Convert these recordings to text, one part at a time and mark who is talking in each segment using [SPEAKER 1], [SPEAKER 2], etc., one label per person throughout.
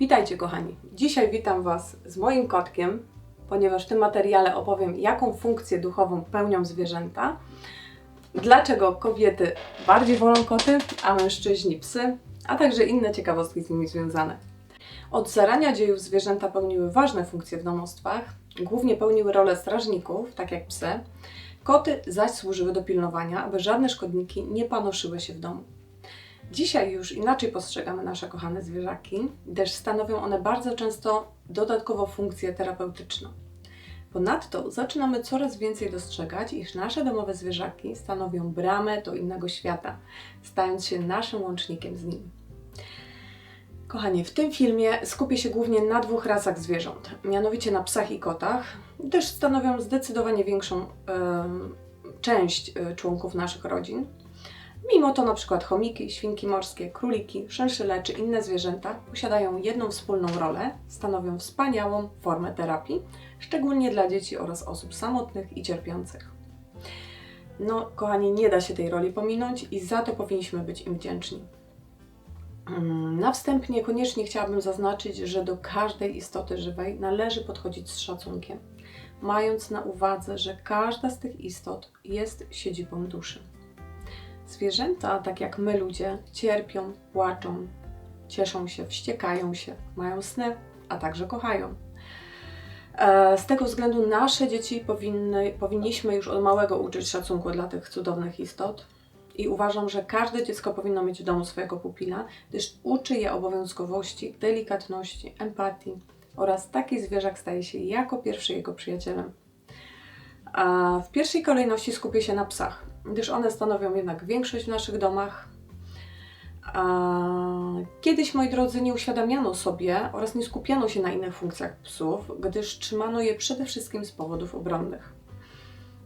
[SPEAKER 1] Witajcie kochani. Dzisiaj witam Was z moim kotkiem, ponieważ w tym materiale opowiem, jaką funkcję duchową pełnią zwierzęta, dlaczego kobiety bardziej wolą koty, a mężczyźni psy, a także inne ciekawostki z nimi związane. Od zarania dziejów zwierzęta pełniły ważne funkcje w domostwach, głównie pełniły rolę strażników, tak jak psy. Koty zaś służyły do pilnowania, aby żadne szkodniki nie panoszyły się w domu. Dzisiaj już inaczej postrzegamy nasze kochane zwierzaki, gdyż stanowią one bardzo często dodatkowo funkcję terapeutyczną. Ponadto zaczynamy coraz więcej dostrzegać, iż nasze domowe zwierzaki stanowią bramę do innego świata, stając się naszym łącznikiem z nim. Kochani, w tym filmie skupię się głównie na dwóch rasach zwierząt, mianowicie na psach i kotach, gdyż stanowią zdecydowanie większą część e, członków naszych rodzin. Mimo to przykład chomiki, świnki morskie, króliki, szynszyle czy inne zwierzęta posiadają jedną wspólną rolę, stanowią wspaniałą formę terapii, szczególnie dla dzieci oraz osób samotnych i cierpiących. No, kochani, nie da się tej roli pominąć i za to powinniśmy być im wdzięczni. Mm, Na wstępie koniecznie chciałabym zaznaczyć, że do każdej istoty żywej należy podchodzić z szacunkiem, mając na uwadze, że każda z tych istot jest siedzibą duszy. Zwierzęta, tak jak my ludzie, cierpią, płaczą, cieszą się, wściekają się, mają sny, a także kochają. E, Z tego względu nasze dzieci powinny, powinniśmy już od małego uczyć szacunku dla tych cudownych istot. I uważam, że każde dziecko powinno mieć w domu swojego pupila, gdyż uczy je obowiązkowości, delikatności, empatii oraz taki zwierzak staje się jako pierwszy jego przyjacielem. A w pierwszej kolejności skupię się na psach, gdyż one stanowią jednak większość w naszych domach. Kiedyś, moi drodzy, nie uświadamiano sobie oraz nie skupiano się na innych funkcjach psów, gdyż trzymano je przede wszystkim z powodów obronnych.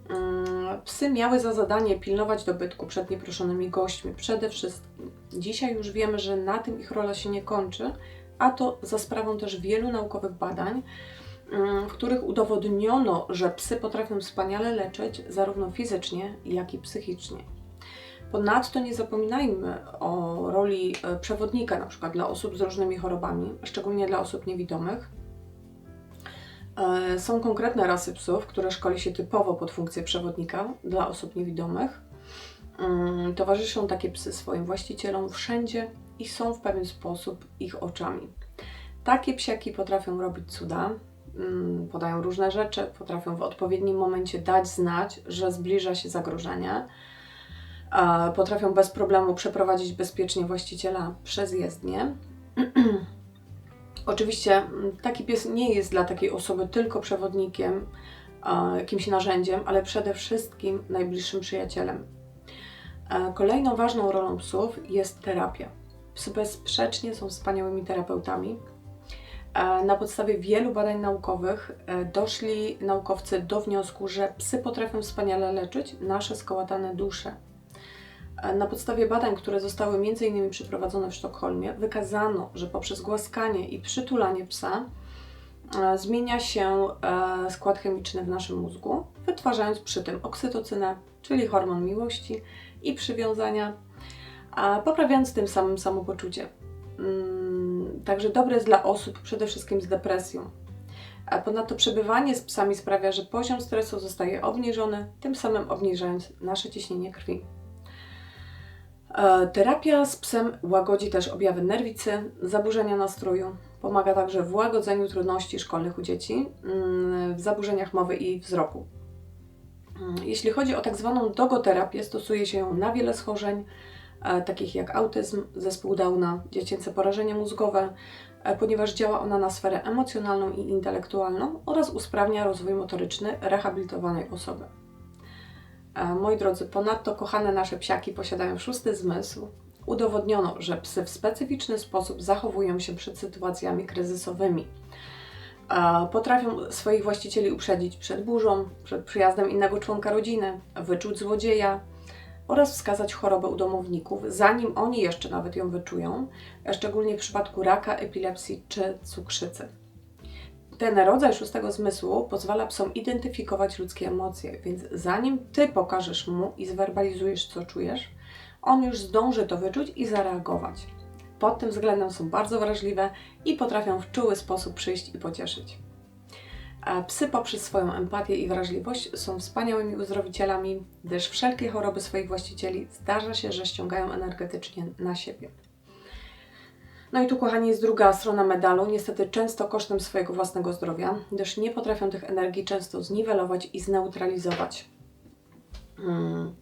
[SPEAKER 1] Mm, Psy miały za zadanie pilnować dobytku przed nieproszonymi gośćmi, przede wszystkim. Dzisiaj już wiemy, że na tym ich rola się nie kończy, a to za sprawą też wielu naukowych badań, w których udowodniono, że psy potrafią wspaniale leczyć zarówno fizycznie, jak i psychicznie. Ponadto nie zapominajmy o roli e, przewodnika, na przykład dla osób z różnymi chorobami, szczególnie dla osób niewidomych. E, Są konkretne rasy psów, które szkoli się typowo pod funkcję przewodnika dla osób niewidomych. Mm, Towarzyszą takie psy swoim właścicielom wszędzie i są w pewien sposób ich oczami. Takie psiaki potrafią robić cuda, mm, podają różne rzeczy, potrafią w odpowiednim momencie dać znać, że zbliża się zagrożenie. Potrafią bez problemu przeprowadzić bezpiecznie właściciela przez jezdnię. Oczywiście mm, taki pies nie jest dla takiej osoby tylko przewodnikiem, jakimś narzędziem, ale przede wszystkim najbliższym przyjacielem. Kolejną ważną rolą psów jest terapia. Psy bezsprzecznie są wspaniałymi terapeutami. E, Na podstawie wielu badań naukowych e, doszli naukowcy do wniosku, że psy potrafią wspaniale leczyć nasze skołatane dusze. E, Na podstawie badań, które zostały m.in. przeprowadzone w Sztokholmie, wykazano, że poprzez głaskanie i przytulanie psa zmienia się skład chemiczny w naszym mózgu, wytwarzając przy tym oksytocynę, czyli hormon miłości i przywiązania, poprawiając tym samym samopoczucie. Także dobre jest dla osób przede wszystkim z depresją. A ponadto przebywanie z psami sprawia, że poziom stresu zostaje obniżony, tym samym obniżając nasze ciśnienie krwi. E, Terapia z psem łagodzi też objawy nerwicy, zaburzenia nastroju. Pomaga także w łagodzeniu trudności szkolnych u dzieci, mm, w zaburzeniach mowy i wzroku. Mm, Jeśli chodzi o tak zwaną dogoterapię, stosuje się ją na wiele schorzeń, takich jak autyzm, zespół Downa, dziecięce porażenie mózgowe, e, ponieważ działa ona na sferę emocjonalną i intelektualną oraz usprawnia rozwój motoryczny rehabilitowanej osoby. E, Moi drodzy, ponadto kochane nasze psiaki posiadają szósty zmysł. Udowodniono, że psy w specyficzny sposób zachowują się przed sytuacjami kryzysowymi. E, Potrafią swoich właścicieli uprzedzić przed burzą, przed przyjazdem innego członka rodziny, wyczuć złodzieja oraz wskazać chorobę u domowników, zanim oni jeszcze nawet ją wyczują, szczególnie w przypadku raka, epilepsji czy cukrzycy. Ten rodzaj szóstego zmysłu pozwala psom identyfikować ludzkie emocje, więc zanim ty pokażesz mu i zwerbalizujesz, co czujesz, on już zdąży to wyczuć i zareagować. pod tym względem są bardzo wrażliwe i potrafią w czuły sposób przyjść i pocieszyć. A psy poprzez swoją empatię i wrażliwość są wspaniałymi uzdrowicielami, gdyż wszelkie choroby swoich właścicieli zdarza się, że ściągają energetycznie na siebie. No i tu, kochani, jest druga strona medalu, niestety często kosztem swojego własnego zdrowia, gdyż nie potrafią tych energii często zniwelować i zneutralizować. Hmm.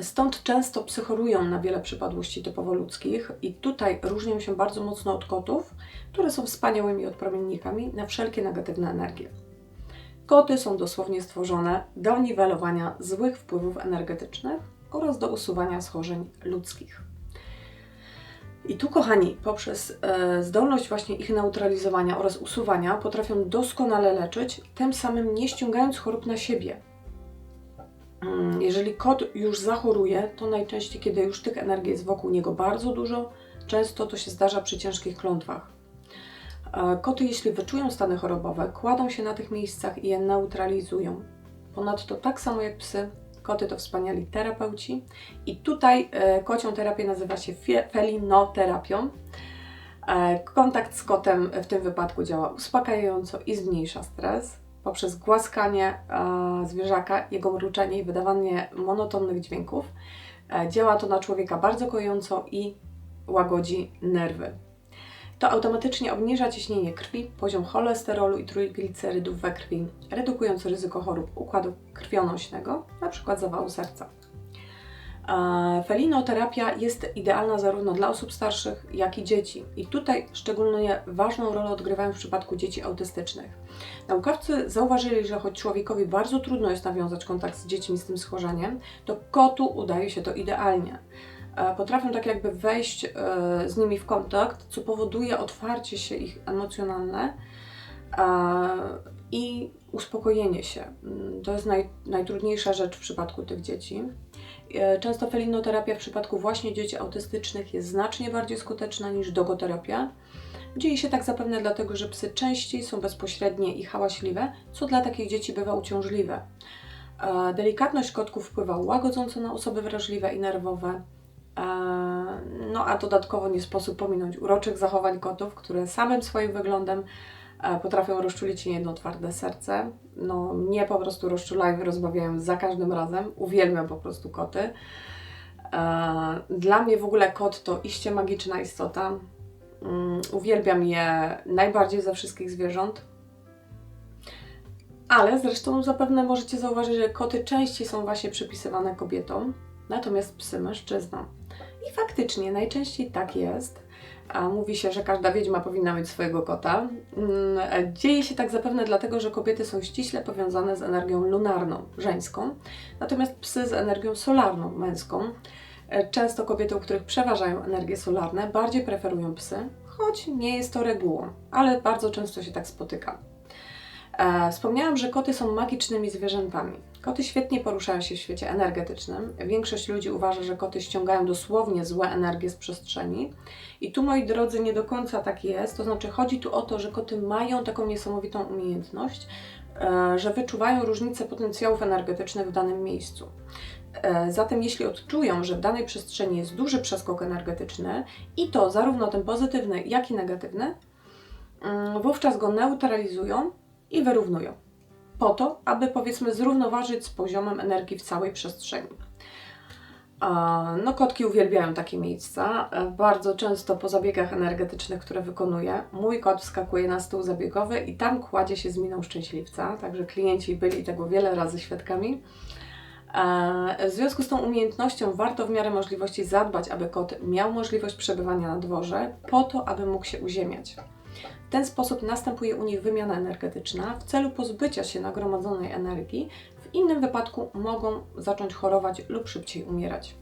[SPEAKER 1] Stąd często psychorują na wiele przypadłości typowo ludzkich i tutaj różnią się bardzo mocno od kotów, które są wspaniałymi odpromiennikami na wszelkie negatywne energie. Koty są dosłownie stworzone do niwelowania złych wpływów energetycznych oraz do usuwania schorzeń ludzkich. I tu, kochani, poprzez e, zdolność właśnie ich neutralizowania oraz usuwania potrafią doskonale leczyć, tym samym nie ściągając chorób na siebie. Mm, jeżeli kot już zachoruje, to najczęściej, kiedy już tych energii jest wokół niego bardzo dużo, często to się zdarza przy ciężkich klątwach. E, koty, jeśli wyczują stany chorobowe, kładą się na tych miejscach i je neutralizują. Ponadto, tak samo jak psy, koty to wspaniali terapeuci. I tutaj e, kocią terapię nazywa się felinoterapią. E, kontakt z kotem w tym wypadku działa uspokajająco i zmniejsza stres poprzez głaskanie e, zwierzaka, jego mruczenie i wydawanie monotonnych dźwięków. E, działa to na człowieka bardzo kojąco i łagodzi nerwy. To automatycznie obniża ciśnienie krwi, poziom cholesterolu i trójglicerydów we krwi, redukując ryzyko chorób układu krwionośnego, np. zawału serca. E, felinoterapia jest idealna zarówno dla osób starszych, jak i dzieci. I tutaj szczególnie ważną rolę odgrywają w przypadku dzieci autystycznych. Naukowcy zauważyli, że choć człowiekowi bardzo trudno jest nawiązać kontakt z dziećmi z tym schorzeniem, to kotu udaje się to idealnie. E, potrafią tak jakby wejść e, z nimi w kontakt, co powoduje otwarcie się ich emocjonalne i uspokojenie się. Mm, to jest naj, najtrudniejsza rzecz w przypadku tych dzieci. E, często felinoterapia w przypadku właśnie dzieci autystycznych jest znacznie bardziej skuteczna niż dogoterapia. Dzieje się tak zapewne dlatego, że psy częściej są bezpośrednie i hałaśliwe, co dla takich dzieci bywa uciążliwe. E, delikatność kotków wpływa łagodząco na osoby wrażliwe i nerwowe. E, no a dodatkowo nie sposób pominąć uroczych zachowań kotów, które samym swoim wyglądem potrafią rozczulić niejedno twarde serce. No, mnie po prostu rozczulają i rozbawiają za każdym razem. Uwielbiam po prostu koty. Dla mnie w ogóle kot to iście magiczna istota. Mm, uwielbiam je najbardziej ze wszystkich zwierząt. Ale zresztą zapewne możecie zauważyć, że koty częściej są właśnie przypisywane kobietom, natomiast psy mężczyznom. I faktycznie najczęściej tak jest a mówi się, że każda wiedźma powinna mieć swojego kota. Mm, dzieje się tak zapewne dlatego, że kobiety są ściśle powiązane z energią lunarną, żeńską, natomiast psy z energią solarną, męską. E, często kobiety, u których przeważają energie solarne, bardziej preferują psy, choć nie jest to regułą, ale bardzo często się tak spotyka. E, wspomniałam, że koty są magicznymi zwierzętami. Koty świetnie poruszają się w świecie energetycznym. Większość ludzi uważa, że koty ściągają dosłownie złe energie z przestrzeni. I tu, moi drodzy, nie do końca tak jest. To znaczy, chodzi tu o to, że koty mają taką niesamowitą umiejętność, e, że wyczuwają różnice potencjałów energetycznych w danym miejscu. E, zatem, jeśli odczują, że w danej przestrzeni jest duży przeskok energetyczny i to zarówno ten pozytywny, jak i negatywny, mm, wówczas go neutralizują i wyrównują. Po to, aby powiedzmy zrównoważyć z poziomem energii w całej przestrzeni. No, kotki uwielbiają takie miejsca. E, bardzo często po zabiegach energetycznych, które wykonuję, mój kot wskakuje na stół zabiegowy i tam kładzie się z miną szczęśliwca. Także klienci byli tego wiele razy świadkami. E, w związku z tą umiejętnością warto w miarę możliwości zadbać, aby kot miał możliwość przebywania na dworze, po to, aby mógł się uziemiać. W ten sposób następuje u nich wymiana energetyczna w celu pozbycia się nagromadzonej energii. W innym wypadku mogą zacząć chorować lub szybciej umierać.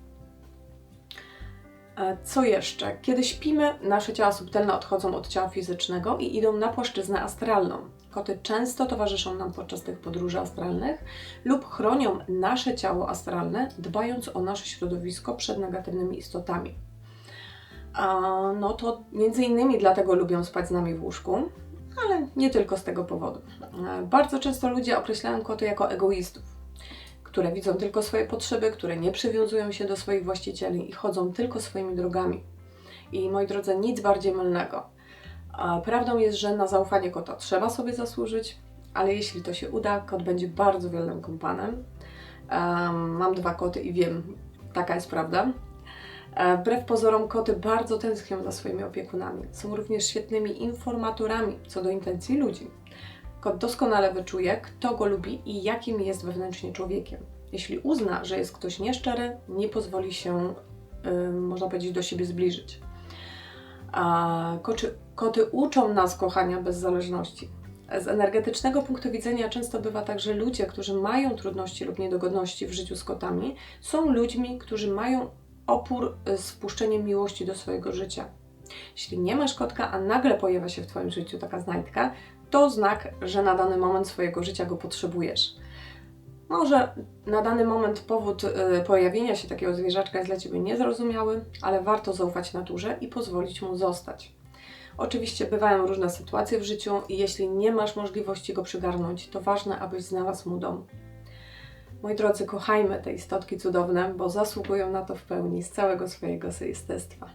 [SPEAKER 1] E, co jeszcze? Kiedy śpimy, nasze ciała subtelne odchodzą od ciała fizycznego i idą na płaszczyznę astralną. Koty często towarzyszą nam podczas tych podróży astralnych lub chronią nasze ciało astralne, dbając o nasze środowisko przed negatywnymi istotami no to między innymi dlatego lubią spać z nami w łóżku, ale nie tylko z tego powodu. E, bardzo często ludzie określają koty jako egoistów, które widzą tylko swoje potrzeby, które nie przywiązują się do swoich właścicieli i chodzą tylko swoimi drogami. I moi drodzy, nic bardziej mylnego. Prawdą jest, że na zaufanie kota trzeba sobie zasłużyć, ale jeśli to się uda, kot będzie bardzo wiernym kompanem. Em, mam dwa koty i wiem, taka jest prawda. E, Wbrew pozorom, koty bardzo tęsknią za swoimi opiekunami. Są również świetnymi informatorami co do intencji ludzi. Kot doskonale wyczuje, kto go lubi i jakim jest wewnętrznie człowiekiem. Jeśli uzna, że jest ktoś nieszczery, nie pozwoli się, y, można powiedzieć, do siebie zbliżyć. A koczy, koty uczą nas kochania bez zależności. Z energetycznego punktu widzenia często bywa tak, że ludzie, którzy mają trudności lub niedogodności w życiu z kotami, są ludźmi, którzy mają opór y, z wpuszczeniem miłości do swojego życia. Jeśli nie masz kotka, a nagle pojawia się w Twoim życiu taka znajdka, to znak, że na dany moment swojego życia go potrzebujesz. Może na dany moment powód y, pojawienia się takiego zwierzaczka jest dla Ciebie niezrozumiały, ale warto zaufać naturze i pozwolić mu zostać. Oczywiście bywają różne sytuacje w życiu i jeśli nie masz możliwości go przygarnąć, to ważne, abyś znalazł mu dom. Moi drodzy, kochajmy te istotki cudowne, bo zasługują na to w pełni z całego swojego jestestwa.